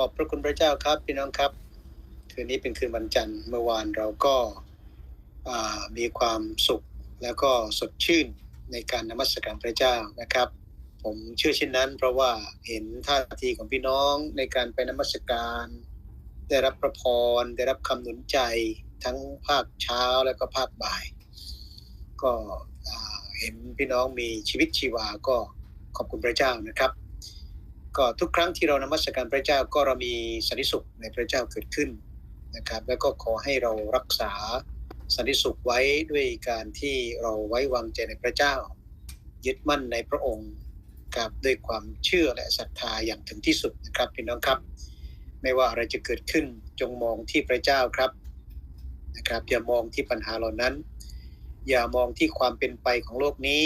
ขอบพระคุณพระเจ้าครับพี่น้องครับ คืนนี้เป็นคืนวันจันทร์เมื่อวานเราก็ามีความสุขแล้วก็สดชื่นในการนมัสการพระเจ้านะครับ ผมเชื่อเช่นนั้น เพราะว่าเห็นท่าทีของพี่น้องในการไปนมัสการ ได้รับพระพรได้รับคำหนุนใจทั้งภาคเช้าแล้วก็ภาคบ่าย ก็เห็นพี่น้องมีชีวิตชีวาก็ขอบคุณพระเจ้านะครับ ก็ทุกครั้งที่เรานมัสการพระเจ้าก็เรามีสันติสุขในพระเจ้าเกิดขึ้นนะครับ แล้วก็ขอให้เรารักษาสันติสุขไว้ด้วยการที่เราไว้วางใจในพระเจ้า ยึดมั่นในพระองค์กับด้วยความเชื่อและศรัทธาอย่างถึงที่สุดนะครับพี่น้องครับ ไม่ว่าอะไรจะเกิดขึ้นจงมองที่พระเจ้าครับนะครับ อย่ามองที่ปัญหาเหล่านั้น อย่ามองที่ความเป็นไปของโลกนี้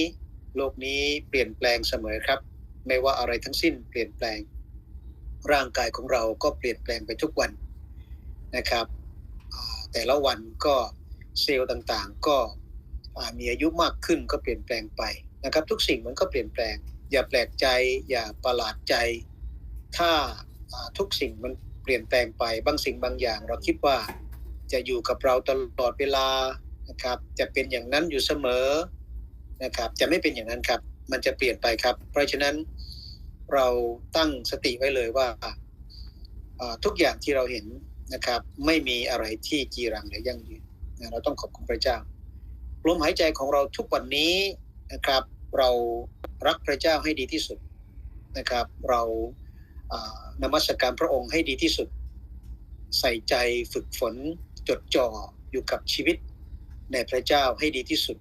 โลกนี้เปลี่ยนแปลงเสมอครับ ไม่ว่าอะไรทั้งสิ้นเปลี่ยนแปลง ร่างกายของเราก็เปลี่ยนแปลงไปทุกวันนะครับ แต่ละวันก็เซลล์ต่างๆ ก็มีอายุมากขึ้นก็เปลี่ยนแปลงไปนะครับ ทุกสิ่งมันก็เปลี่ยนแปลง อย่าแปลกใจ อย่าประหลาดใจ ถ้าทุกสิ่งมันเปลี่ยนแปลงไปบางสิ่งบางอย่าง เราคิดว่าจะอยู่กับเราตลอดเวลานะครับ จะเป็นอย่างนั้นอยู่เสมอนะครับ จะไม่เป็นอย่างนั้นครับ มันจะเปลี่ยนไปครับ เพราะฉะนั้นเราตั้งสติไว้เลยว่าทุกอย่างที่เราเห็นนะครับ ไม่มีอะไรที่จีรังหรือยั่งยืนเราต้องขอบคุณพระเจ้าลมหายใจของเราทุกวันนี้นะครับ เรารักพระเจ้าให้ดีที่สุดนะครับ เราอ่านมัสการพระองค์ให้ดีที่สุด ใส่ใจฝึกฝนจดจ่ออยู่กับชีวิตในพระเจ้าให้ดีที่สุด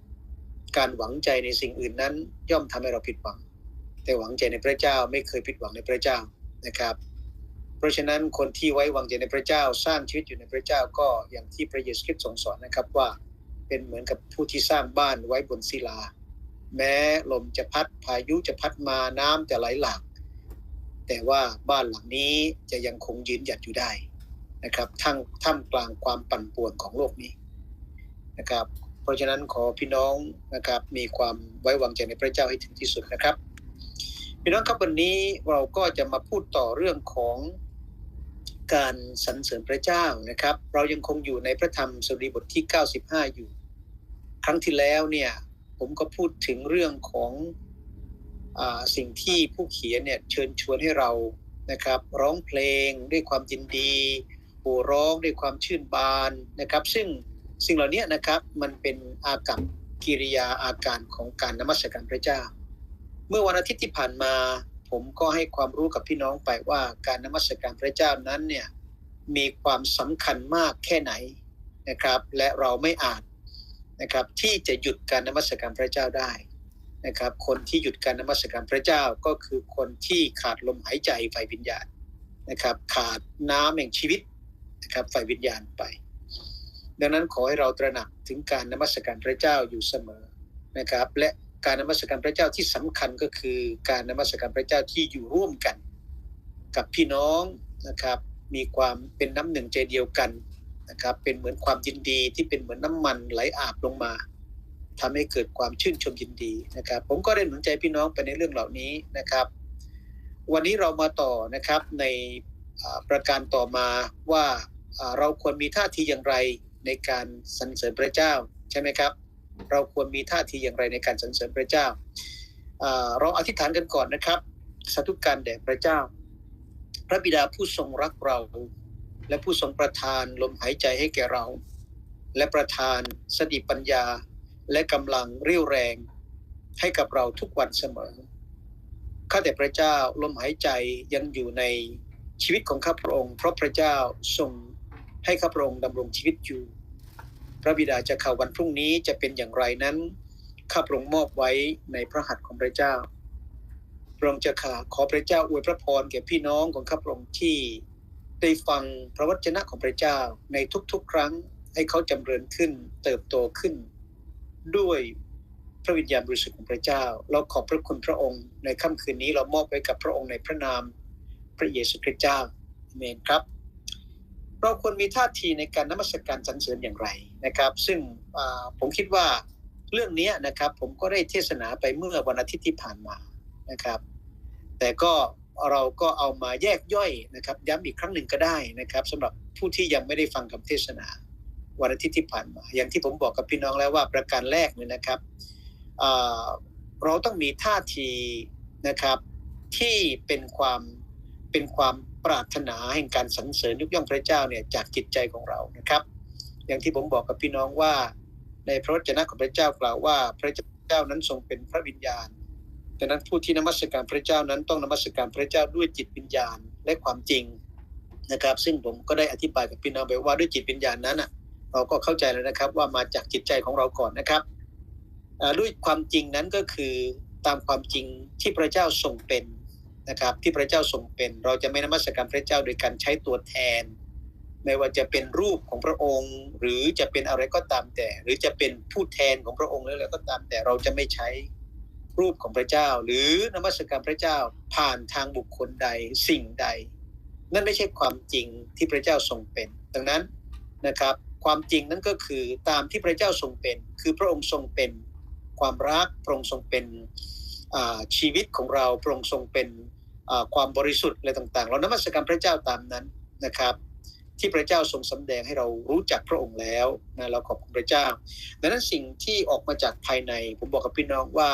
การหวังใจในสิ่งอื่นนั้น ย่อมทำให้เราผิดหวัง แต่หวังใจในพระเจ้าไม่เคยผิดหวังในพระเจ้านะครับ เพราะฉะนั้นคนที่ไว้วางใจในพระเจ้าสร้างชีวิตอยู่ในพระเจ้าก็อย่างที่พระเยซูคริสต์ทรงสอนนะครับว่าเป็นเหมือนกับผู้ที่สร้างบ้านไว้บนศิลา แม้ลมจะพัดพายุจะพัดมาน้ำจะไหลหลากแต่ว่าบ้านหลังนี้จะยังคงยืนหยัดอยู่ได้นะครับทั้งท่ามกลางความปั่นป่วนของโลกนี้นะครับ ราะฉะนั้นขอพี่น้องนะครับมีความไว้วางใจในพระเจ้าให้ถึงที่สุดนะครับ พี่น้องครับวันนี้เราก็จะมาพูดต่อเรื่องของการสรรเสริญพระเจ้านะครับ เรายังคงอยู่ในพระธรรมสดุดีบทที่ 95 อยู่ ครั้งที่แล้วเนี่ยผมก็พูดถึงเรื่องของอสิ่งที่ผู้เขียนเนี่ยเชิญชวนให้เรานะครับ ร้องเพลงด้วยความยินดีโห่ร้องด้วยความชื่นบานนะครับ ซึ่ง สิ่งเหล่านี้นะครับมันเป็นอากับกิริยาอาการของการนมัสการพระเจ้า เมื่อวันอาทิตย์ที่ผ่านมา ผมก็ให้ความรู้กับพี่น้องไปว่าการนมัสการพระเจ้านั้นเนี่ยมีความสำคัญมากแค่ไหนนะครับ และเราไม่อาจนะครับที่จะหยุดการนมัสการพระเจ้าได้นะครับคนที่หยุดการนมัสการพระเจ้าก็คือคนที่ขาดลมหายใจไฟวิญญาณนะครับขาดน้ำแห่งชีวิตนะครับไฟวิญญาณไป ดังนั้นขอให้เราตระหนักถึงการนมัสการพระเจ้าอยู่เสมอนะครับ และการนมัสการพระเจ้าที่สำคัญก็คือ การนมัสการพระเจ้าที่อยู่ร่วมกัน กับพี่น้องนะครับ มีความเป็นน้ำหนึ่งใจเดียวกันนะครับ เป็นเหมือนความยินดีที่เป็นเหมือนน้ำมันไหลอาบลงมาทำให้เกิดความชื่นชมยินดีนะครับ ผมก็ได้หนุนใจพี่น้องไปในเรื่องเหล่านี้นะครับ วันนี้เรามาต่อนะครับในประการต่อมาว่าเราควรมีท่าทีอย่างไร ในการสรรเสริญพระเจ้าใช่ไหมครับ เราควรมีท่าทีอย่างไรในการสรรเสริญพระเจ้าเราอธิษฐานกันก่อนนะครับสาธุการแด่พระเจ้า พระบิดาผู้ทรงรักเรา และผู้ทรงประทานลมหายใจให้แก่เรา และประทานสติปัญญาและกำลังเรี่ยวแรงให้กับเราทุกวันเสมอข้าแต่พระเจ้าลมหายใจยังอยู่ในชีวิตของข้าพระองค์ เพราะพระเจ้าทรงให้ข้าพระองค์ดำรงชีวิตอยู่ พระบิดาจะข่าววันพรุ่งนี้จะเป็นอย่างไรนั้นข้าพระองค์มอบไว้ในพระหัตถ์ของพระเจ้าพระองค์จะข่าขอพระเจ้าอวยพระพรแก่พี่น้องของข้าพระองค์ที่ได้ฟังพระวจนะของพระเจ้าในทุกๆ ครั้งให้เขาจำเริญขึ้นเติบโตขึ้น ด้วยพระวิญญาณบริสุทธิ์ของพระเจ้า เราขอบพระคุณพระองค์ในค่ำคืนนี้เรามอบไว้กับพระองค์ในพระนาม พระเยซูคริสต์เจ้าอาเมนครับ เราควรมีท่าทีในการนมัสการสรรเสริญอย่างไรนะครับ ซึ่งผมคิดว่าเรื่องนี้นะครับ ผมก็ได้เทศนาไปเมื่อวันอาทิตย์ที่ผ่านมานะครับ แต่ก็เราก็เอามาแยกย่อยนะครับ ย้ำอีกครั้งหนึ่งก็ได้นะครับสำหรับผู้ที่ยังไม่ได้ฟังคำเทศนาวันอาทิตย์ที่ผ่านมา อย่างที่ผมบอกกับพี่น้องแล้วว่าประการแรกเนี่ยนะครับเราต้องมีท่าทีนะครับที่เป็นความเป็นความ ปรารถนาแห่งการสรรเสริญยกย่องพระเจ้าเนี่ยจากจิตใจของเรานะครับ อย่างที่ผมบอกกับพี่น้องว่า ในพระวจนะของพระเจ้ากล่าวว่าพระเจ้านั้นทรงเป็นพระวิญญาณดังนั้นผู้ที่นมัสการพระเจ้านั้นต้องนมัสการพระเจ้าด้วยจิตวิญญาณและความจริงนะครับ ซึ่งผมก็ได้อธิบายกับพี่น้องไปว่าด้วยจิตวิญญาณนั้นอะเราก็เข้าใจแล้วนะครับว่ามาจากจิตใจของเราก่อนนะครับด้วยความจริงนั้นก็คือตามความจริงที่พระเจ้าทรงเป็น นะครับ ที่พระเจ้าทรงเป็น เราจะไม่นมัสการพระเจ้าโดยการใช้ตัวแทน ไม่ว่าจะเป็นรูปของพระองค์ หรือจะเป็นอะไรก็ตามแต่ หรือจะเป็นผู้แทนของพระองค์หรืออะไรก็ตามแต่เราจะไม่ใช้รูปของพระเจ้า หรือนมัสการพระเจ้าผ่านทางบุคคลใดสิ่งใด นั่นไม่ใช่ความจริงที่พระเจ้าทรงเป็น ดังนั้นนะครับ ความจริงนั้นก็คือตามที่พระเจ้าทรงเป็น คือพระองค์ทรงเป็นความรักพระองค์ทรงเป็นชีวิตของเราพระองค์ทรงเป็น ความบริสุทธิ์อะไรต่างๆ เรานมัสการพระเจ้าตามนั้นนะครับ ที่พระเจ้าทรงสำแดงให้เรารู้จักพระองค์แล้วนะเราขอบคุณพระเจ้า ดังนั้นสิ่งที่ออกมาจากภายใน ผมบอกกับพี่น้องว่า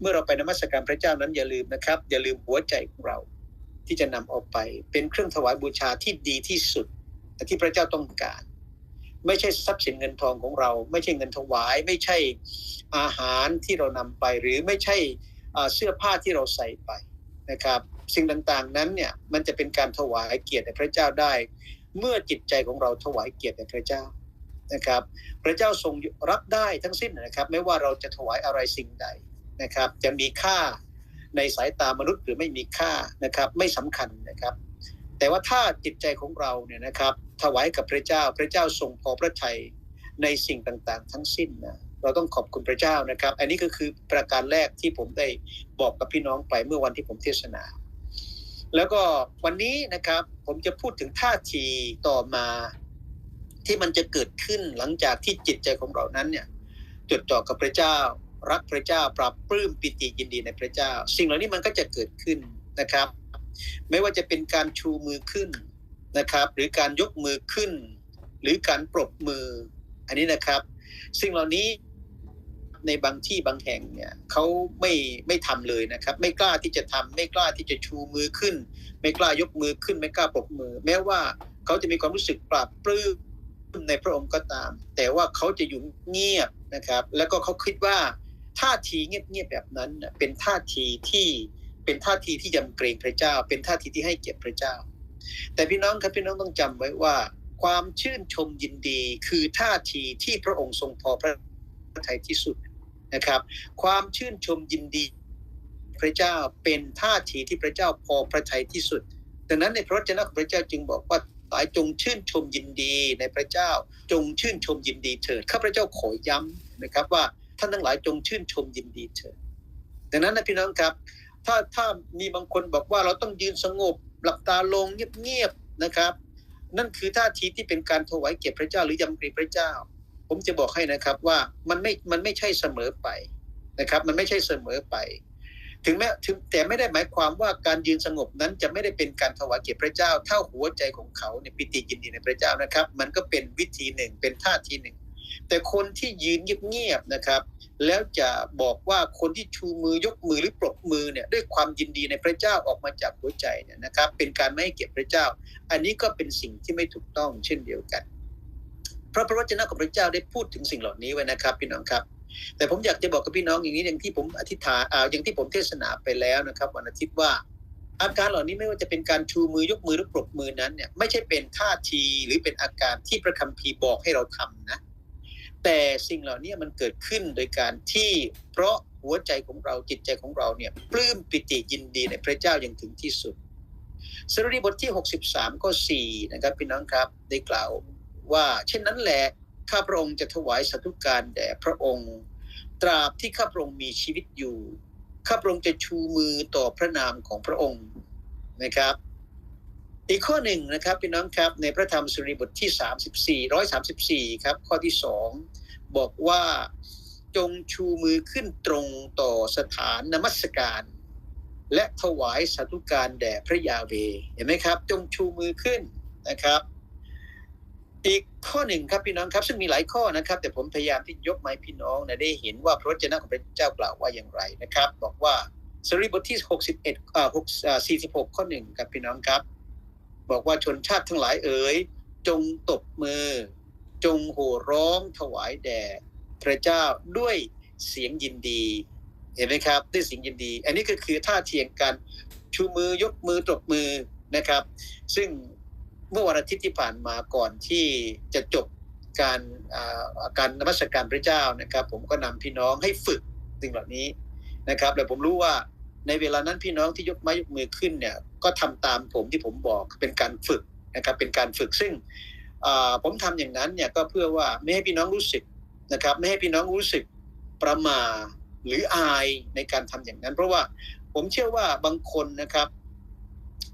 เมื่อเราไปนมัสการพระเจ้านั้นอย่าลืมนะครับ อย่าลืมหัวใจของเรา ที่จะนำออกไป เป็นเครื่องถวายบูชาที่ดีที่สุดที่พระเจ้าต้องการไม่ใช่ทรัพย์สินเงินทองของเรา ไม่ใช่เงินถวาย ไม่ใช่อาหารที่เรานำไป หรือไม่ใช่เสื้อผ้าที่เราใส่ไปนะครับ สิ่งต่างๆนั้นเนี่ยมันจะเป็นการถวายเกียรติแด่พระเจ้าได้ เมื่อจิตใจของเราถวายเกียรติแด่พระเจ้านะครับ พระเจ้าทรงรับได้ทั้งสิ้นนะครับ ไม่ว่าเราจะถวายอะไรสิ่งใดนะครับ จะมีค่าในสายตามนุษย์หรือไม่มีค่านะครับไม่สำคัญนะครับ แต่ว่าถ้าจิตใจของเราเนี่ยนะครับถวายกับพระเจ้าพระเจ้าทรงพอพระทัยในสิ่งต่างๆ ทั้งสิ้นนะเราต้องขอบคุณพระเจ้านะครับ อันนี้ก็คือประการแรกที่ผมได้บอกกับพี่น้องไปเมื่อวันที่ผมเทศนา แล้วก็วันนี้นะครับผมจะพูดถึงท่าทีต่อมา ที่มันจะเกิดขึ้นหลังจากที่จิตใจของเรานั้นเนี่ยจดจ่อกับพระเจ้า รักพระเจ้าปรับปลื้มปิติยินดีในพระเจ้า สิ่งเหล่านี้มันก็จะเกิดขึ้นนะครับ ไม่ว่าจะเป็นการชูมือขึ้นนะครับ หรือการยกมือขึ้น หรือการปรบมืออันนี้นะครับ สิ่งเหล่านี้ ในบางที่บางแห่งเนี่ยเขาไม่ไม่ทำเลยนะครับ ไม่กล้าที่จะทำไม่กล้าที่จะชูมือขึ้น ไม่กล้ายกมือขึ้น ไม่กล้าปรบมือ แม้ว่าเขาจะมีความรู้สึกปราบปลื้มในพระองค์ก็ตาม แต่ว่าเขาจะอยู่เงียบนะครับ แล้วก็เขาคิดว่าท่าทีเงียบๆแบบนั้นเป็นท่าทีที่เป็นท่าทีที่ยำเกรงพระเจ้า เป็นท่าทีที่ให้เกียรติพระเจ้า แต่พี่น้องครับพี่น้องต้องจำไว้ว่า ความชื่นชมยินดีคือท่าทีที่พระองค์ทรงพอพระทัยที่สุด นะครับ ความชื่นชมยินดี พระเจ้าเป็นท่าทีที่พระเจ้าพอพระทัยที่สุดดังนั้นในพระวจนะของพระเจ้าจึงบอกว่าหลายจงชื่นชมยินดีในพระเจ้า จงชื่นชมยินดีเถิดข้าพระเจ้าขอย้ำนะครับว่าท่านทั้งหลายจงชื่นชมยินดีเถิดดังนั้นนะพี่น้องครับ ถ้าถ้ามีบางคนบอกว่าเราต้องยืนสงบหลับตาลงเงียบๆนะครับ นั่นคือท่าทีที่เป็นการถวายเกียรติพระเจ้าหรือยำเกรงพระเจ้า ผมจะบอกให้นะครับว่ามันไม่มันไม่ใช่เสมอไปนะครับ มันไม่ใช่เสมอไป ถึงแม้ถึงแต่ไม่ได้หมายความว่าการยืนสงบนั้นจะไม่ได้เป็นการถวายเกียรติพระเจ้าเท่าหัวใจของเขาเนี่ยปิติยินดีในพระเจ้านะครับ มันก็เป็นวิธีหนึ่งเป็นท่าทีหนึ่ง แต่คนที่ยืนเงียบๆนะครับ แล้วจะบอกว่าคนที่ชูมือยกมือหรือปรบมือเนี่ยด้วยความยินดีในพระเจ้าออกมาจากหัวใจเนี่ยนะครับ เป็นการไม่ให้เกียรติพระเจ้า อันนี้ก็เป็นสิ่งที่ไม่ถูกต้องเช่นเดียวกัน ราะพระวจนะของพระเจ้าได้พูดถึงสิ่งเหล่านี้ไว้นะครับ พี่น้องครับ แต่ผมอยากจะบอกกับพี่น้องอย่างนี้อย่างที่ผมอธิษฐานอ่าอย่างที่ผมเทศนาไปแล้วนะครับ วันอาทิตย์ว่าอาการเหล่านี้ไม่ว่าจะเป็นการชูมือยกมือหรือปรบมือนั้นเนี่ยไม่ใช่เป็นท่าทีหรือเป็นอาการที่พระคัมภีร์บอกให้เราทำนะ แต่สิ่งเหล่านี้มันเกิดขึ้นโดยการที่เพราะหัวใจของเราจิตใจของเราเนี่ยปลื้มปิติยินดีในพระเจ้าอย่างถึงที่สุดสรุดีบทที่ 63ข้อ4นะครับพี่น้องครับได้กล่าว ว่า เช่นนั้นแหละข้าพระองค์จะถวายสัตุการแด่พระองค์ ตราบที่ข้าพระองค์มีชีวิตอยู่ข้าพระองค์จะชูมือต่อพระนามของพระองค์นะครับ อีกข้อหนึ่งนะครับพี่น้องครับในพระธรรมสุริบทที่ 34 134 ครับ ข้อที่สองบอกว่าจงชูมือขึ้นตรงต่อสถานนมัสการ และถวายสาธุการแด่พระยาเวเห็นไหมครับ จงชูมือขึ้นนะครับ อีกข้อหนึ่งครับพี่น้องครับ ซึ่งมีหลายข้อนะครับ แต่ผมพยายามที่ยกมาให้พี่น้องนะได้เห็นว่าพระวจนะของพระเจ้ากล่าวว่าอย่างไรนะครับ บอกว่าสรีบทที่61อ่า6อ่า46 ข้อหนึ่งครับพี่น้องครับ บอกว่าชนชาติทั้งหลายเอ๋ยจงตบมือ จงโห่ร้องถวายแด่พระเจ้าด้วยเสียงยินดี เห็นไหมครับ ด้วยเสียงยินดี อันนี้ก็คือท่าเทียงกันชูมือยกมือตบมือนะครับ ซึ่ง เมื่อวันอาทิตย์ที่ผ่านมาก่อนที่จะจบการการนมัสการพระเจ้านะครับ ผมก็นำพี่น้องให้ฝึกสิ่งเหล่านี้นะครับแต่ผมรู้ว่าในเวลานั้นพี่น้องที่ยกไม้ยกมือขึ้นเนี่ยก็ทำตามผมที่ผมบอกเป็นการฝึกนะครับเป็นการฝึกซึ่งผมทำอย่างนั้นเนี่ยก็เพื่อว่าไม่ให้พี่น้องรู้สึกนะครับ ไม่ให้พี่น้องรู้สึกประมาหรืออายในการทำอย่างนั้น เพราะว่าผมเชื่อว่าบางคนนะครับ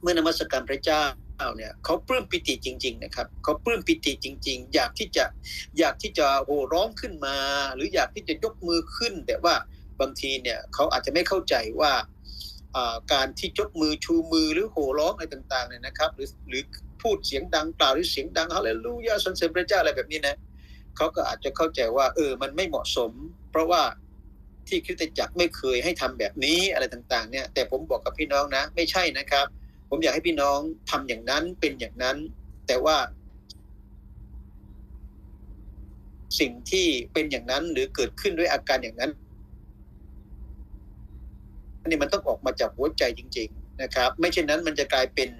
เมื่อนมัสการพระเจ้า เนี่ยเขาปลื้มปิติจริง ๆ นะครับเขาปลื้มปิติจริง ๆ อยากที่จะอยากที่จะโห่ร้องขึ้นมา หรืออยากที่จะยกมือขึ้น แต่ว่าบางทีเนี่ยเขาอาจจะไม่เข้าใจว่าการที่ยกมือชูมือหรือโห่ร้องอะไรต่างๆเนี่ยนะครับ หรือหรือพูดเสียงดังกล่าวหรือเสียงดังฮาเลลูยาสรรเสริญพระเจ้าอะไรแบบนี้นะเขาก็อาจจะเข้าใจว่า เออมันไม่เหมาะสม เพราะว่าที่คริสตจักรไม่เคยให้ทำแบบนี้อะไรต่างๆ เนี่ย แต่ผมบอกกับพี่น้องนะ ไม่ใช่นะครับ ผมอยากให้พี่น้องทำอย่างนั้นเป็นอย่างนั้น แต่ว่า สิ่งที่เป็นอย่างนั้นหรือเกิดขึ้นด้วยอาการอย่างนั้นอันนี้มันต้องออกมาจากหัวใจจริง ๆนะครับ ไม่เช่นนั้นมันจะกลายเป็น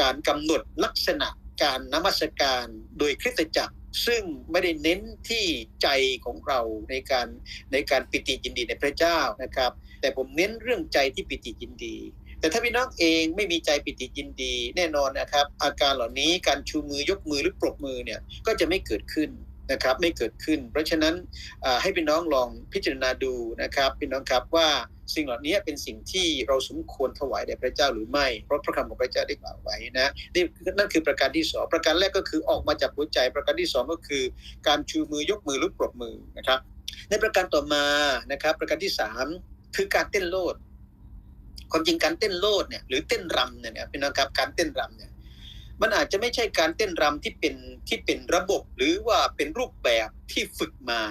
การกำหนดลักษณะการนมัสการโดยคริสตจักร ซึ่งไม่ได้เน้นที่ใจของเราในการในการปิติยินดีในพระเจ้านะครับ แต่ผมเน้นเรื่องใจที่ปิติยินดี แต่ถ้าพี่น้องเองไม่มีใจปิติยินดี แน่นอนนะครับ อาการเหล่านี้การชูมือยกมือหรือปรบมือเนี่ยก็จะไม่เกิดขึ้นนะครับไม่เกิดขึ้น เพราะฉะนั้นให้พี่น้องลองพิจารณาดูนะครับพี่น้องครับว่าสิ่งเหล่านี้เป็นสิ่งที่เราสมควรถวายแด่พระเจ้าหรือไม่ เพราะพระคำของพระเจ้าได้กล่าวไว้นะนี่นั่นคือประการที่สองประการแรกก็คือออกมาจากหัวใจ ประการที่สองก็คือ การชูมือยกมือหรือปรบมือนะครับในประการต่อมานะครับประการที่สามคือการเต้นโลด ความจริงการเต้นโลดเนี่ยหรือเต้นรำเนี่ยเป็นนะครับการเต้นรำเนี่ยมันอาจจะไม่ใช่การเต้นรำที่เป็นที่เป็นระบบหรือว่าเป็นรูปแบบที่ฝึกมา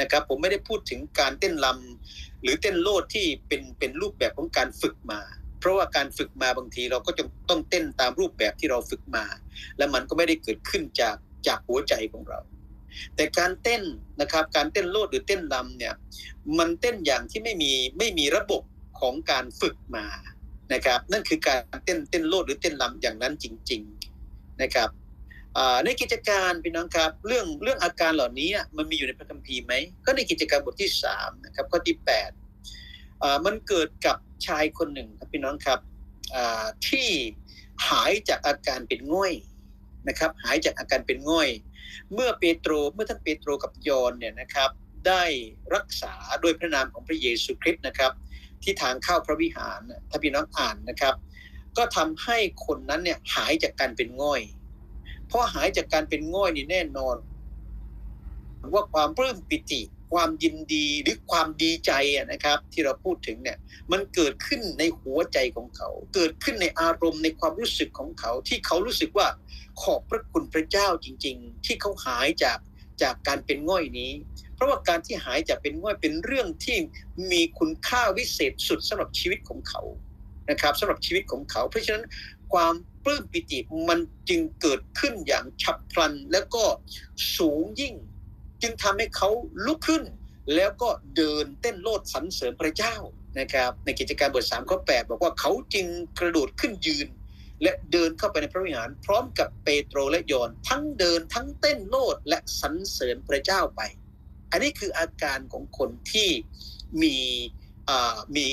นะครับผมไม่ได้พูดถึงการเต้นรำหรือเต้นโลดที่เป็นเป็นรูปแบบของการฝึกมา เพราะว่าการฝึกมาบางทีเราก็จะต้องเต้นตามรูปแบบที่เราฝึกมา และมันก็ไม่ได้เกิดขึ้นจากจากหัวใจของเรา แต่การเต้นนะครับการเต้นโลดหรือเต้นรำเนี่ยมันเต้นอย่างที่ไม่มีไม่มีระบบ ของการฝึกมานะครับ นั่นคือการเต้นเต้นโลดหรือเต้นรำอย่างนั้นจริง ๆนะครับในกิจการพี่น้องครับ เรื่องเรื่องอาการเหล่านี้มันมีอยู่ในพระคัมภีร์ไหมก็ในกิจการบทที่สามนะครับข้อที่แปดมันเกิดกับชายคนหนึ่งครับพี่น้องครับที่หายจากอาการเป็นง่อยนะครับ หายจากอาการเป็นง่อย เมื่อเปโตรเมื่อท่านเปโตรกับยอนเนี่ยนะครับ ได้รักษาโดยพระนามของพระเยซูคริสต์นะครับ ที่ทางเข้าพระวิหารน่ะถ้าพี่น้องอ่านนะครับ ก็ทำให้คนนั้นเนี่ยหายจากการเป็นง่อยเพราะหายจากการเป็นง่อยนี่แน่นอน ว่าความปลื้มปิติ ความยินดีหรือความดีใจอะนะครับ ที่เราพูดถึงเนี่ย มันเกิดขึ้นในหัวใจของเขา เกิดขึ้นในอารมณ์ในความรู้สึกของเขา ที่เขารู้สึกว่าขอบพระคุณพระเจ้าจริง ๆ ที่เขาหายจากจากการเป็นง่อยนี้ ราะว่าการที่หายจากเป็นง่อยเป็นเรื่องที่มีคุณค่าวิเศษสุดสำหรับชีวิตของเขานะครับสำหรับชีวิตของเขา เพราะฉะนั้นความปลื้มปิติมันจึงเกิดขึ้นอย่างฉับพลันแล้วก็สูงยิ่ง จึงทำให้เขาลุกขึ้น แล้วก็เดินเต้นโลดสรรเสริญพระเจ้านะครับในกิจการบท3ข้อ8บอกว่าเขาจึงกระโดดขึ้นยืน และเดินเข้าไปในพระวิหาร พร้อมกับเปโตรและยอนทั้งเดินทั้งเต้นโลดและสรรเสริญพระเจ้าไป อันนี้คืออาการของคนที่มีมี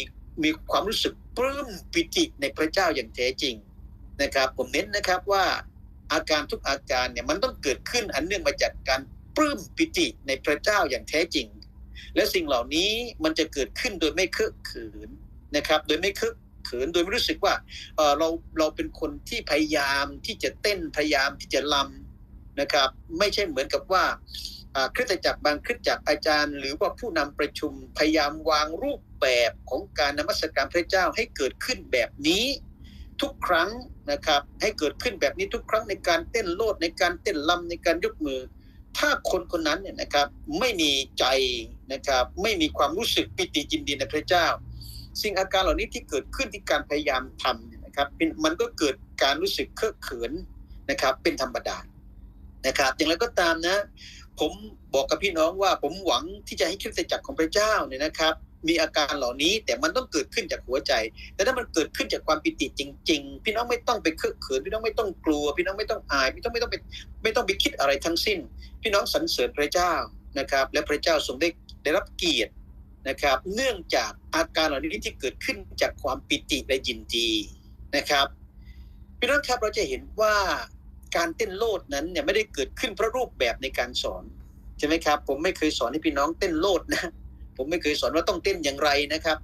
มีความรู้สึกปลื้มปิติในพระเจ้าอย่างแท้จริงนะครับ ผมเน้นนะครับว่าอาการทุกอาการเนี่ยมันต้องเกิดขึ้นอันเนื่องมาจากการปลื้มปิติในพระเจ้าอย่างแท้จริง และสิ่งเหล่านี้มันจะเกิดขึ้นโดยไม่เคอะเขินนะครับ โดยไม่เคอะเขินโดยไม่รู้สึกว่าเราเราเป็นคนที่พยายามที่จะเต้นพยายามที่จะลำนะครับ ไม่ใช่เหมือนกับว่า อ่าคริสตจักรบางคริสตจักรอาจารย์ หรือว่าผู้นำประชุมพยายามวางรูปแบบของการนมัสการพระเจ้าให้เกิดขึ้นแบบนี้ ทุกครั้งนะครับ ให้เกิดขึ้นแบบนี้ทุกครั้งในการเต้นโลดในการเต้นลำในการยกมือ ถ้าคนคนนั้นเนี่ยนะครับไม่มีใจนะครับ ไม่มีความรู้สึกปิติยินดีในพระเจ้า สิ่งอาการเหล่านี้ที่เกิดขึ้นที่การพยายามทำเนี่ยนะครับเป็นมันก็เกิดการรู้สึกเคอะเขินนะครับ เป็นธรรมดานะครับ อย่างไรก็ตามนะ ผมบอกกับพี่น้องว่าผมหวังที่จะให้คริสตจักรของพระเจ้าเนี่ยนะครับ มีอาการเหล่านี้แต่มันต้องเกิดขึ้นจากหัวใจ แต่ถ้ามันเกิดขึ้นจากความปิติจริง ๆ พี่น้องไม่ต้องไปเคอะเขินพี่น้องไม่ต้องกลัว พี่น้องไม่ต้องอายพี่น้องไม่ต้องไปไม่ต้องไปคิดอะไรทั้งสิ้น พี่น้องสรรเสริญพระเจ้านะครับ และพระเจ้าทรงได้ได้รับเกียรตินะครับ เนื่องจากอาการเหล่านี้ที่เกิดขึ้นจากความปิติและยินดีนะครับพี่น้องครับเราจะเห็นว่า การเต้นโลดนั้นเนี่ยไม่ได้เกิดขึ้นเพราะรูปแบบในการสอนใช่ไหมครับ ผมไม่เคยสอนให้พี่น้องเต้นโลดนะ ผมไม่เคยสอนว่าต้องเต้นอย่างไรนะครับ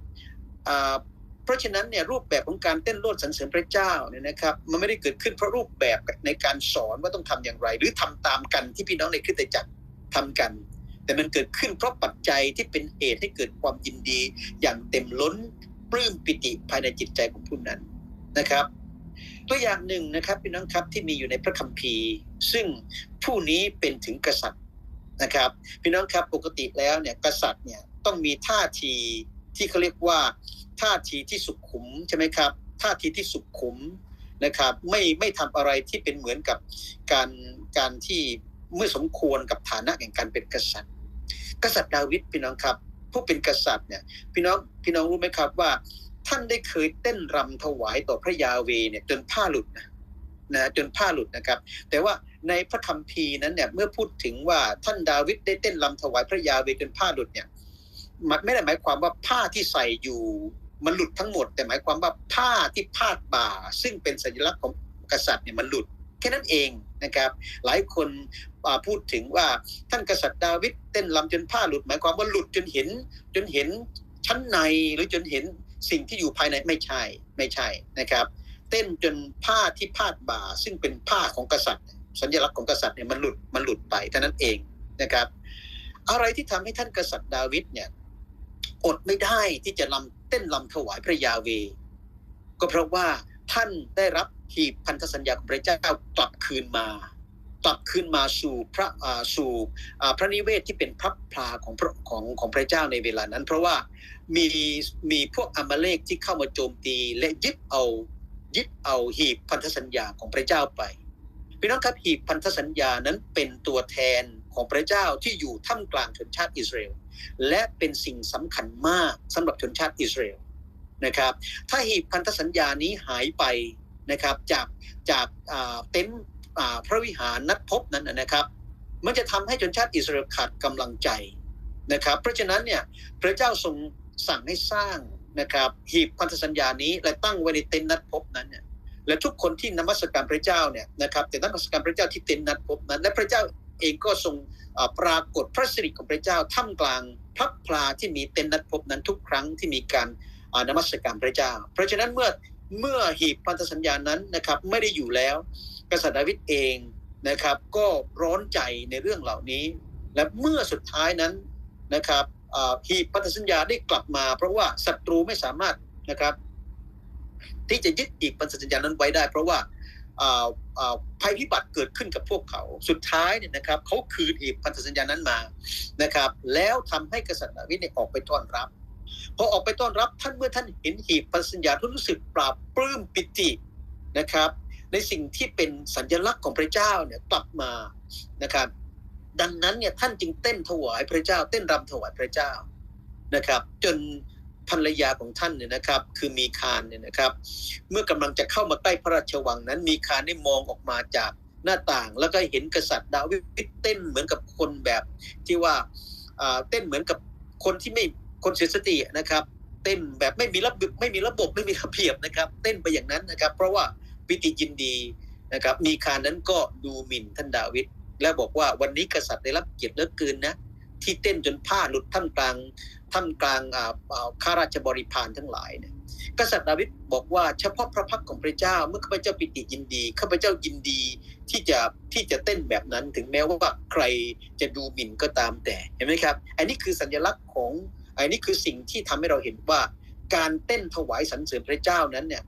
เพราะฉะนั้นเนี่ยรูปแบบของการเต้นโลดสรรเสริญพระเจ้าเนี่ยนะครับมันไม่ได้เกิดขึ้นเพราะรูปแบบในการสอนว่าต้องทำอย่างไร หรือทำตามกันที่พี่น้องในคริสตจักรทำกัน แต่มันเกิดขึ้นเพราะปัจจัยที่เป็นเหตุให้เกิดความยินดี อย่างเต็มล้นปลื้มปิติภายในจิตใจของผู้นั้นนะครับ ตัวอย่างหนึ่งนะครับพี่น้องครับที่มีอยู่ในพระคัมภีร์ ซึ่งผู้นี้เป็นถึงกษัตริย์นะครับ พี่น้องครับปกติแล้วเนี่ยกษัตริย์เนี่ยต้องมีท่าทีที่เขาเรียกว่าท่าทีที่สุขุมใช่ไหมครับท่าทีที่สุขุมนะครับ ไม่ไม่ทำอะไรที่เป็นเหมือนกับการการที่เมื่อสมควรกับฐานะแห่งการเป็นกษัตริย์ กษัตริย์ดาวิดพี่น้องครับ ผู้เป็นกษัตริย์เนี่ยพี่น้องพี่น้องรู้ไหมครับว่า ท่านได้เคยเต้นรำถวายต่อพระยาเวเนี่ยจนผ้าหลุดนะนะจนผ้าหลุดนะครับ แต่ว่าในพระคัมภีร์นั้นเนี่ยเมื่อพูดถึงว่าท่านดาวิดได้เต้นรำถวายพระยาเวจนผ้าหลุดเนี่ยมันไม่ได้หมายความว่าผ้าที่ใส่อยู่มันหลุดทั้งหมด แต่หมายความว่าผ้าที่พาดบ่า ซึ่งเป็นสัญลักษณ์ของกษัตริย์เนี่ยมันหลุดแค่นั้นเองนะครับ หลายคนพูดถึงว่าท่านกษัตริย์ดาวิดเต้นรำจนผ้าหลุด หมายความว่าหลุดจนเห็นจนเห็นชั้นในหรือจนเห็น สิ่งที่อยู่ภายในไม่ใช่ไม่ใช่นะครับ เต้นจนผ้าที่พาดบ่าซึ่งเป็นผ้าของกษัตริย์ สัญลักษณ์ของกษัตริย์เนี่ยมันหลุดมันหลุดไปเท่านั้นเองนะครับ อะไรที่ทำให้ท่านกษัตริย์ดาวิดเนี่ยอดไม่ได้ที่จะลำเต้นลำถวายพระยาเว ก็เพราะว่าท่านได้รับหีบพันธสัญญาของพระเจ้ากลับคืนมากลับคืนมาสู่พระสู่พระนิเวศที่เป็นพระพลาของพระของของพระเจ้าในเวลานั้น เพราะว่า มีมีพวกอามาเลกที่เข้ามาโจมตี และยึดเอายึดเอาหีบพันธสัญญาของพระเจ้าไปพี่น้องครับหีบพันธสัญญานั้นเป็นตัวแทนของพระเจ้าที่อยู่ท่ามกลางชนชาติอิสราเอลและเป็นสิ่งสำคัญมากสำหรับชนชาติอิสราเอลนะครับ ถ้าหีบพันธสัญญานี้หายไปนะครับจากจากเต็นท์พระวิหารนัดพบนั้นนะนะครับ มันจะทำให้ชนชาติอิสราเอลขาดกำลังใจนะครับ เพราะฉะนั้นเนี่ยพระเจ้าทรง สั่งให้สร้างนะครับหีบพันธสัญญานี้และตั้งไว้ในเต็นท์นัดพบนั้นเนี่ยและทุกคนที่นมัสการพระเจ้าเนี่ยนะครับแต่นมัสการพระเจ้าที่เต็นท์นัดพบนั้น และพระเจ้าเองก็ทรงปรากฏพระสิริของพระเจ้าท่ามกลางพระพลาที่มีเต็นท์นัดพบนั้นทุกครั้งที่มีการนมัสการพระเจ้า เพราะฉะนั้นเมื่อเมื่อหีบพันธสัญญานั้นนะครับไม่ได้อยู่แล้ว กษัตริย์ดาวิดเองนะครับก็ร้อนใจในเรื่องเหล่านี้ และเมื่อสุดท้ายนั้นนะครับ หีบพันธสัญญาได้กลับมา เพราะว่าศัตรูไม่สามารถนะครับ ที่จะยึดหีบพันธสัญญานั้นไว้ได้ เพราะว่าภัยพิบัติเกิดขึ้นกับพวกเขา สุดท้ายเนี่ยนะครับเขาคืนหีบพันธสัญญานั้นมานะครับ แล้วทำให้กษัตริย์ดาวิเนี่ยออกไปต้อนรับพอออกไปต้อนรับท่านเมื่อท่านเห็นหีบพันธสัญญาท่านรู้สึกปราบปลื้มปิตินะครับ ในสิ่งที่เป็นสัญลักษณ์ของพระเจ้าเนี่ยกลับมานะครับ ดังนั้นเนี่ยท่านจึงเต้นถวายพระเจ้า เต้นรำถวายพระเจ้านะครับ จนภรรยาของท่านเนี่ยนะครับ คือมีคานเนี่ยนะครับ เมื่อกำลังจะเข้ามาใกล้พระราชวังนั้น มีคานได้มองออกมาจากหน้าต่าง แล้วก็เห็นกษัตริย์ดาวิดเต้นเหมือนกับคนแบบที่ว่าเต้นเหมือนกับคนที่ไม่คนเสียสตินะครับ เต้นแบบไม่มีระเบียบไม่มีระบบไม่มีระเบียบนะครับ เต้นไปอย่างนั้นนะครับ เพราะว่าปิติยินดีนะครับ มีคานนั้นก็ดูหมิ่นท่านดาวิด และบอกว่าวันนี้กษัตริย์ได้รับเกียรติเลือเกินนะที่เต้นจนผ้าหลุดท่ามกลางท่ามกลางข้าราชบริพารทั้งหลายเนี่ยกษัตริย์ดาวิดบอกว่าเฉพาะพระพักของพระเจ้าเมื่อข้าพเจ้าปิติยินดีข้าพเจ้ายินดีที่จะที่จะเต้นแบบนั้นถึงแม้ว่าใครจะดูหมิ่นก็ตามแต่เห็นไหมครับ อันนี้คือสัญลักษณ์ของอันนี้คือสิ่งที่ทำให้เราเห็นว่า การเต้นถวายสรรเสริญพระเจ้านั้นเนี่ย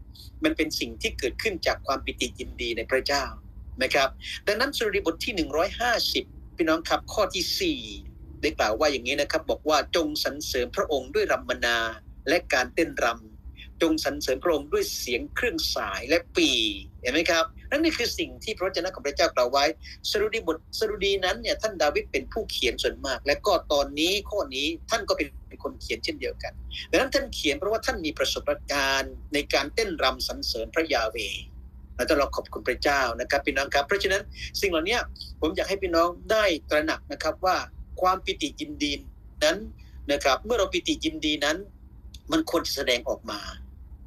มันเป็นสิ่งที่เกิดขึ้นจากความปิติยินดีในพระเจ้า นะครับ ดังนั้นสรุดีบทที่ 150 พี่น้องครับข้อที่ 4 ได้กล่าวว่าอย่างนี้นะครับ บอกว่าจงสรรเสริญพระองค์ด้วยรำมนาและการเต้นรำจงสรรเสริญพระองค์ด้วยเสียงเครื่องสายและปีเห็นไหมครับนั่นนี่คือสิ่งที่พระเจ้าของพระเจ้ากล่าวไว้สรุดีบทสรุดีนั้นเนี่ยท่านดาวิดเป็นผู้เขียนส่วนมาก และก็ตอนนี้ข้อนี้ท่านก็เป็นคนเขียนเช่นเดียวกันดังนั้นท่านเขียนเพราะว่าท่านมีประสบการณ์ในการเต้นรำสรรเสริญพระยาเว ห์และต้องเราขอบคุณพระเจ้านะครับพี่น้องครับ เพราะฉะนั้นสิ่งเหล่านี้ผมอยากให้พี่น้องได้ตระหนักนะครับว่าความปิติยินดีนั้นนะครับ เมื่อเราปิติยินดีนั้น มันควรจะแสดงออกมา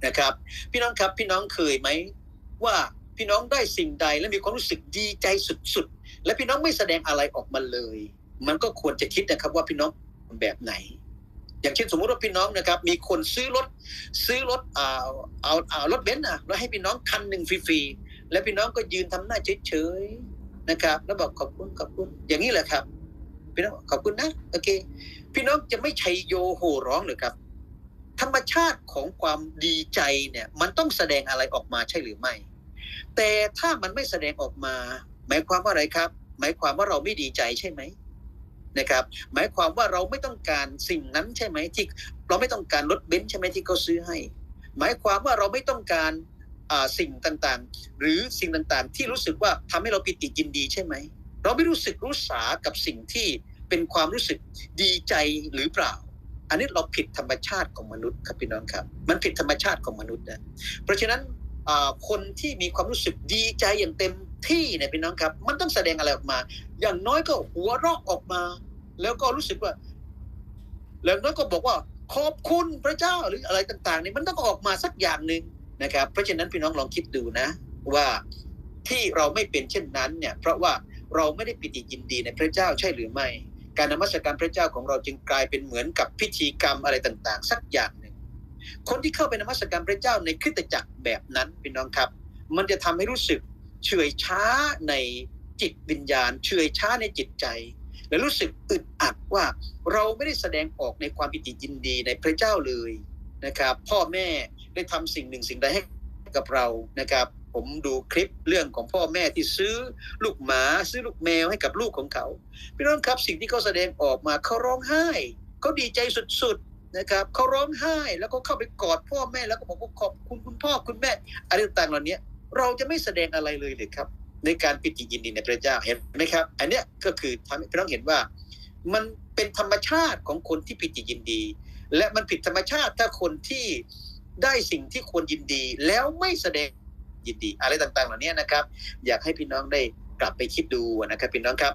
นะครับ พี่น้องครับพี่น้องเคยไหมว่าพี่น้องได้สิ่งใดและมีความรู้สึกดีใจสุดๆ และพี่น้องไม่แสดงอะไรออกมาเลย มันก็ควรจะคิดนะครับว่าพี่น้องแบบไหน อย่างเช่นสมมุติว่าพี่น้องนะครับ มีคนซื้อรถซื้อรถเอาเอาเอารถเบนซ์อะแล้วให้พี่น้องคันหนึ่งฟรีๆแล้วพี่น้องก็ยืนทำหน้าเฉยๆนะครับ แล้วบอกขอบคุณขอบคุณ อย่างนี้แหละครับ พี่น้องขอบคุณนะโอเค พี่น้องจะไม่ชัยโยโห่ร้องหรือครับ ธรรมชาติของความดีใจเนี่ย มันต้องแสดงอะไรออกมาใช่หรือไม่ แต่ถ้ามันไม่แสดงออกมา หมายความว่าอะไรครับ หมายความว่าเราไม่ดีใจใช่ไหม นะครับ หมายความว่าเราไม่ต้องการสิ่งนั้นใช่ไหมที่เราไม่ต้องการรถเบนซ์ใช่ไหมที่เขาซื้อให้ หมายความว่าเราไม่ต้องการสิ่งต่างๆ หรือสิ่งต่างๆ ที่รู้สึกว่าทำให้เราปิติยินดีใช่ไหม เราไม่รู้สึกรู้สากับสิ่งที่เป็นความรู้สึกดีใจหรือเปล่า อันนี้เราผิดธรรมชาติของมนุษย์ครับพี่น้องครับ มันผิดธรรมชาติของมนุษย์นะเพราะฉะนั้นคนที่มีความรู้สึกดีใจอย่างเต็มที่เนี่ยพี่น้องครับ มันต้องแสดงอะไรออกมา อย่างน้อยก็หัวเราะออกมา แล้วก็รู้สึกว่า แล้วน้อยก็บอกว่า ขอบคุณพระเจ้าหรืออะไรต่างๆนี่มันต้องออกมาสักอย่างหนึ่งนะครับ เพราะฉะนั้นพี่น้องลองคิดดูนะ ว่าที่เราไม่เป็นเช่นนั้นเนี่ย เพราะว่าเราไม่ได้ปิติยินดีในพระเจ้าใช่หรือไม่ การนมัสการพระเจ้าของเราจึงกลายเป็นเหมือนกับพิธีกรรมอะไรต่างๆ สักอย่างหนึ่งคนที่เข้าไปนมัสการพระเจ้าในคริสตจักรแบบนั้นพี่น้องครับ มันจะทำให้รู้สึกเฉื่อยช้าในจิตวิญญาณ เฉื่อยช้าในจิตใจ และรู้สึกอึดอัดว่าเราไม่ได้แสดงออกในความปิติยินดีในพระเจ้าเลยนะครับ พ่อแม่ได้ทำสิ่งหนึ่งสิ่งใดให้กับเรานะครับ ผมดูคลิปเรื่องของพ่อแม่ที่ซื้อลูกหมาซื้อลูกแมวให้กับลูกของเขาพี่น้องครับสิ่งที่เขาแสดงออกมาเขาร้องไห้เขาดีใจสุดๆนะครับเขาร้องไห้แล้วก็เข้าไปกอดพ่อแม่แล้วก็บอกว่าขอบคุณคุณพ่อคุณแม่อะไรต่างๆเหล่านี้เราจะไม่แสดงอะไรเลยเลยครับ ในการปิติยินดีในพระเจ้าเห็นไหมครับ อันเนี้ยก็คือทำให้พี่น้องเห็นว่า มันเป็นธรรมชาติของคนที่ปิติยินดี และมันผิดธรรมชาติถ้าคนที่ได้สิ่งที่ควรยินดี แล้วไม่แสดงยินดี อะไรต่างๆ เหล่านี้นะครับ อยากให้พี่น้องได้กลับไปคิดดูนะครับพี่น้องครับ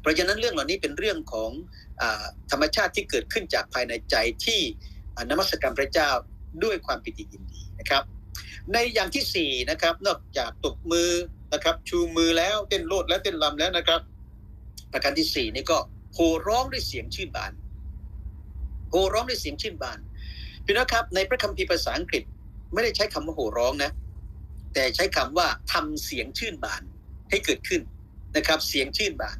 เพราะฉะนั้นเรื่องเหล่านี้เป็นเรื่องของอธรรมชาติที่เกิดขึ้นจากภายในใจที่นมัสการพระเจ้าด้วยความปิติยินดีนะครับ ในอย่างที่สี่นะครับนอกจากตบมือ นะครับ ชูมือแล้วเต้นโลดและเต้นลำแล้วนะครับ ประการที่สี่นี่ก็โห่ร้องด้วยเสียงชื่นบานโห่ร้องด้วยเสียงชื่นบานพี่น้องครับ ในพระคัมภีร์ภาษาอังกฤษ ไม่ได้ใช้คำว่าโห่ร้องนะ แต่ใช้คำว่าทำเสียงชื่นบานให้เกิดขึ้นนะครับ เสียงชื่นบาน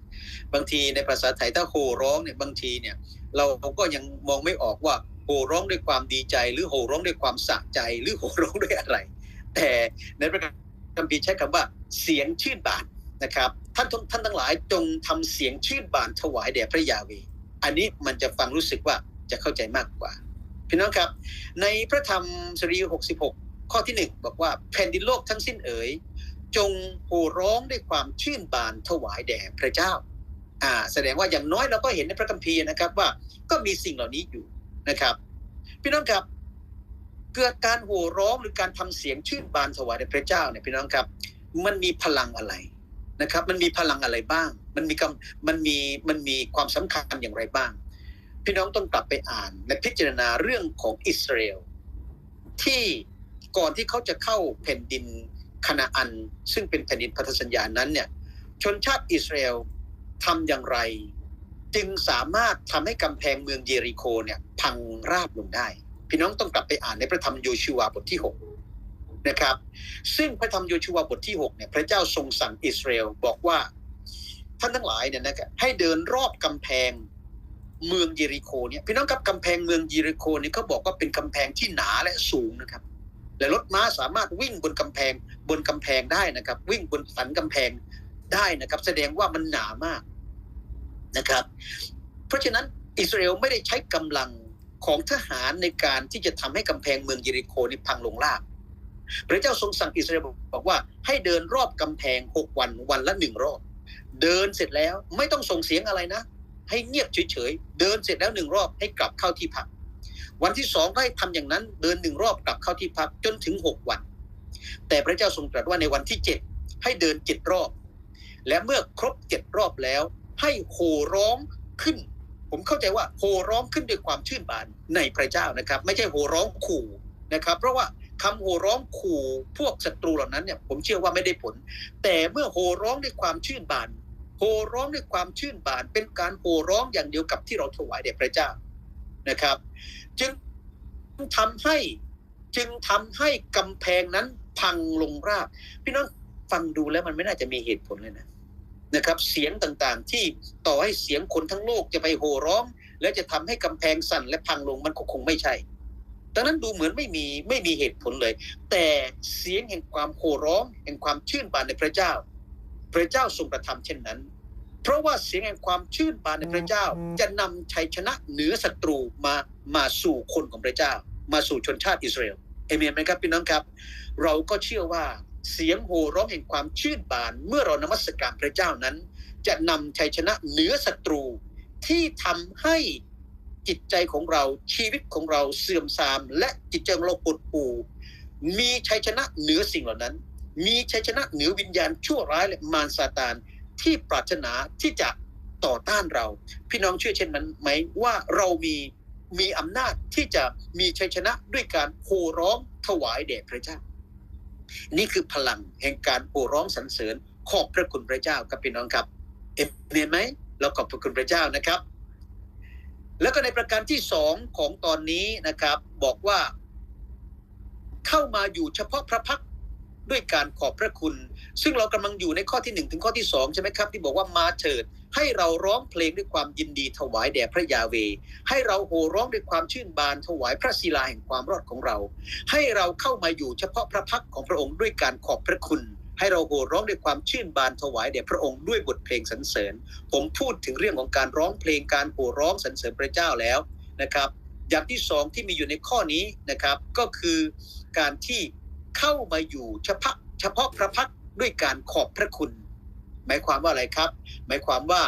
บางทีในภาษาไทยถ้าโห่ร้องเนี่ยบางทีเนี่ย เราก็ยังมองไม่ออกว่าโห่ร้องด้วยความดีใจ หรือโห่ร้องด้วยความสะใจ หรือโห่ร้องด้วยอะไร แต่ในพระคัม ภีร์ใช้คำว่าเสียงชื่นบานนะครับท่านท่านทั้งหลายจงทำเสียงชื่นบานถวายแด่พระยาเวอันนี้มันจะฟังรู้สึกว่าจะเข้าใจมากกว่า พี่น้องครับ ในพระธรรมสรี66 ข้อที่หนึ่งบอกว่าแผ่นดินโลกทั้งสิ้นเอ๋ยจงโห่ร้องด้วยความชื่นบานถวายแด่พระเจ้าอ่าแสดงว่าอย่างน้อยเราก็เห็นในพระคัมภีร์นะครับว่าก็มีสิ่งเหล่านี้อยู่นะครับ พี่น้องครับ เกิดการโห่ร้องหรือการทำเสียงชื่นบานถวายแด่พระเจ้าเนี่ยพี่น้องครับ มันมีพลังอะไรนะครับ มันมีพลังอะไรบ้าง มันมีกำมันมีมันมีความสำคัญอย่างไรบ้าง พี่น้องต้องกลับไปอ่านและพิจารณาเรื่องของอิสราเอลที่ก่อนที่เขาจะเข้าแผ่นดินคานาอัน ซึ่งเป็นแผ่นดินพันธสัญญานั้นเนี่ยชนชาติอิสราเอลทำอย่างไร จึงสามารถทำให้กำแพงเมืองเยริโคเนี่ยพังราบลงได้ พี่น้องต้องกลับไปอ่านในพระธรรมโยชูวาบทที่หกนะครับ ซึ่งพระธรรมโยชูวาบทที่6เนี่ยพระเจ้าทรงสั่งอิสราเอลบอกว่าท่านทั้งหลายเนี่ยนะครับให้เดินรอบกำแพงเมืองเยริโคเนี่ยพี่น้องครับกำแพงเมืองเยริโคเนี่ยเขาบอกว่าเป็นกำแพงที่หนาและสูงนะครับ และรถม้าสามารถวิ่งบนกำแพงบนกำแพงได้นะครับ วิ่งบนสันกำแพงได้นะครับ แสดงว่ามันหนามากนะครับ เพราะฉะนั้นอิสราเอลไม่ได้ใช้กำลัง ของทหารในการที่จะทำให้กำแพงเมืองเยริโคนี่พังลงราบ พระเจ้าทรงสั่งอิสราเอลบอกว่าให้เดินรอบกำแพงหกวันวันละหนึ่งรอบ เดินเสร็จแล้วไม่ต้องส่งเสียงอะไรนะ ให้เงียบเฉยๆ เดินเสร็จแล้วหนึ่งรอบให้กลับเข้าที่พัก วันที่สองให้ทำอย่างนั้นเดินหนึ่งรอบกลับเข้าที่พักจนถึงหกวัน แต่พระเจ้าทรงตรัสว่าในวันที่เจ็ดให้เดินเจ็ดรอบ และเมื่อครบเจ็ดรอบแล้ว ให้โห่ร้องขึ้น ผมเข้าใจว่าโห่ร้องขึ้นด้วยความชื่นบานในพระเจ้านะครับ ไม่ใช่โห่ร้องขู่นะครับ เพราะว่าคำโห่ร้องขู่พวกศัตรูเหล่านั้นเนี่ยผมเชื่อว่าไม่ได้ผล แต่เมื่อโห่ร้องด้วยความชื่นบานโห่ร้องด้วยความชื่นบาน เป็นการโห่ร้องอย่างเดียวกับที่เราถวายแด่พระเจ้านะครับ จึงทำให้จึงทำให้กำแพงนั้นพังลงราบพี่น้องฟังดูแล้วมันไม่น่าจะมีเหตุผลเลยนะ นะครับเสียงต่างๆ ที่ต่อให้เสียงคนทั้งโลกจะไปโห่ร้อง แล้วจะทำให้กำแพงสั่นและพังลงมันก็คงไม่ใช่ดังนั้นดูเหมือนไม่มีไม่มีเหตุผลเลย แต่เสียงแห่งความโห่ร้องแห่งความชื่นบานในพระเจ้า พระเจ้าทรงกระทำเช่นนั้น เพราะว่าเสียงแห่งความชื่นบานในพระเจ้า จะนำชัยชนะเหนือศัตรูมามาสู่คนของพระเจ้า มาสู่ชนชาติอิสราเอลเอเมนไหมครับพี่น้องครับ เราก็เชื่อว่า เสียงโห่ร้องแห่งความชื่นบาน เมื่อเรานมัสการพระเจ้านั้น จะนำชัยชนะเหนือศัตรูที่ทำให้จิตใจของเราชีวิตของเราเสื่อมทราม และจิตใจของเราปวดปูมีชัยชนะเหนือสิ่งเหล่านั้น มีชัยชนะเหนือวิญญาณชั่วร้ายและมารซาตานที่ปรารถนาที่จะต่อต้านเรา พี่น้องเชื่อเช่นนั้นไหมว่าเรามีมีอำนาจที่จะมีชัยชนะด้วยการโห่ร้องถวายแด่พระเจ้า นี่คือพลังแห่งการโห่ร้องสรรเสริญขอบพระคุณพระเจ้าครับพี่น้องครับเอเมนไหมเราขอบพระคุณพระเจ้านะครับ แล้วก็ในประการที่สองของตอนนี้นะครับ บอกว่า เข้ามาอยู่เฉพาะพระพักด้วยการขอบพระคุณ ซึ่งเรากำลังอยู่ในข้อที่หนึ่งถึงข้อที่สองใช่ไหมครับ ที่บอกว่ามาเถิด ให้เราร้องเพลงด้วยความยินดีถวายแด่พระยาเว ให้เราโห่ร้องด้วยความชื่นบานถวายพระศิลาแห่งความรอดของเรา ให้เราเข้ามาอยู่เฉพาะพระพักของพระองค์ด้วยการขอบพระคุณให้เราโห่ร้องด้วยความชื่นบานถวายแด่พระองค์ด้วยบทเพลงสรรเสริญ ผมพูดถึงเรื่องของการร้องเพลงการโห่ร้องสรรเสริญพระเจ้าแล้วนะครับ อย่างที่สองที่มีอยู่ในข้อนี้นะครับ ก็คือการที่เข้ามาอยู่เฉพาะเฉพาะพระพักด้วยการขอบพระคุณ หมายความว่าอะไรครับ หมายความว่า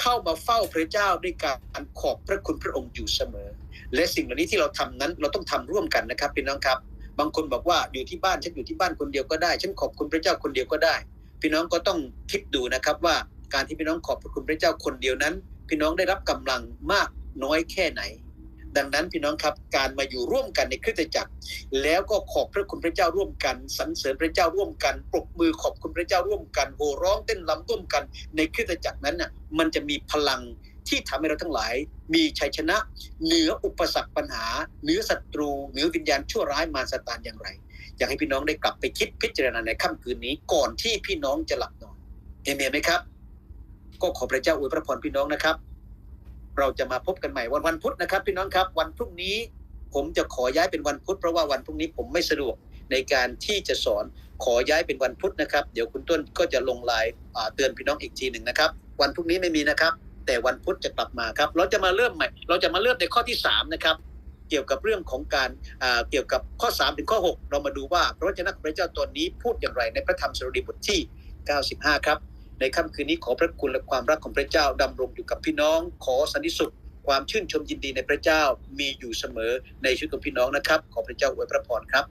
เข้ามาเฝ้าพระเจ้าด้วยการขอบพระคุณพระองค์อยู่เสมอ และสิ่งเหล่านี้ที่เราทำนั้นเราต้องทำร่วมกันนะครับพี่น้องครับ บางคนบอกว่าอยู่ที่บ้านฉันอยู่ที่บ้านคนเดียวก็ได้ฉันขอบคุณพระเจ้าคนเดียวก็ได้ พี่น้องก็ต้องคิดดูนะครับว่าการที่พี่น้องขอบพระคุณพระเจ้าคนเดียวนั้น พี่น้องได้รับกำลังมากน้อยแค่ไหน ดังนั้นพี่น้องครับการมาอยู่ร่วมกันในคริสตจักร แล้วก็ขอบพระคุณพระเจ้าร่วมกันสรรเสริญพระเจ้าร่วมกันปรบมือขอบคุณพระเจ้าร่วมกันโห่ร้องเต้นรำต้นกัน ในคริสตจักรนั้นน่ะมันจะมีพลังที่ทำให้เราทั้งหลาย มีชัยชนะ เหนืออุปสรรคปัญหา เหนือศัตรูเหนือวิญญาณชั่วร้ายมารซาตานอย่างไร อยากให้พี่น้องได้กลับไปคิดพิจารณาในค่ำคืนนี้ก่อนที่พี่น้องจะหลับนอนเอเมนไหมครับ ก็ขอพระเจ้าอวยพระพรพี่น้องนะครับ เราจะมาพบกันใหม่วันวันพุธนะครับพี่น้องครับ วันพรุ่งนี้ผมจะขอย้ายเป็นวันพุธเพราะว่าวันพรุ่งนี้ผมไม่สะดวกในการที่จะสอนขอย้ายเป็นวันพุธนะครับ เดี๋ยวคุณต้นก็จะลงไลน์เตือนพี่น้องอีกทีหนึ่งนะครับ วันพรุ่งนี้ไม่มีนะครับ แต่วันพุธจะกลับมาครับ เราจะมาเริ่มใหม่ เราจะมาเริ่มในข้อที่สามนะครับเกี่ยวกับเรื่องของการเกี่ยวกับข้อ 3 ถึงข้อ 6 เรามาดูว่าพระวจนะของพระเจ้าตอนนี้พูดอย่างไรในพระธรรมสดุดีบทที่ 95 ครับ ในค่ำคืนนี้ขอพระคุณและความรักของพระเจ้าดำรงอยู่กับพี่น้อง ขอสันติสุข ความชื่นชมยินดีในพระเจ้ามีอยู่เสมอในชีวิตของพี่น้องนะครับ ขอพระเจ้าอวยพระพรครับ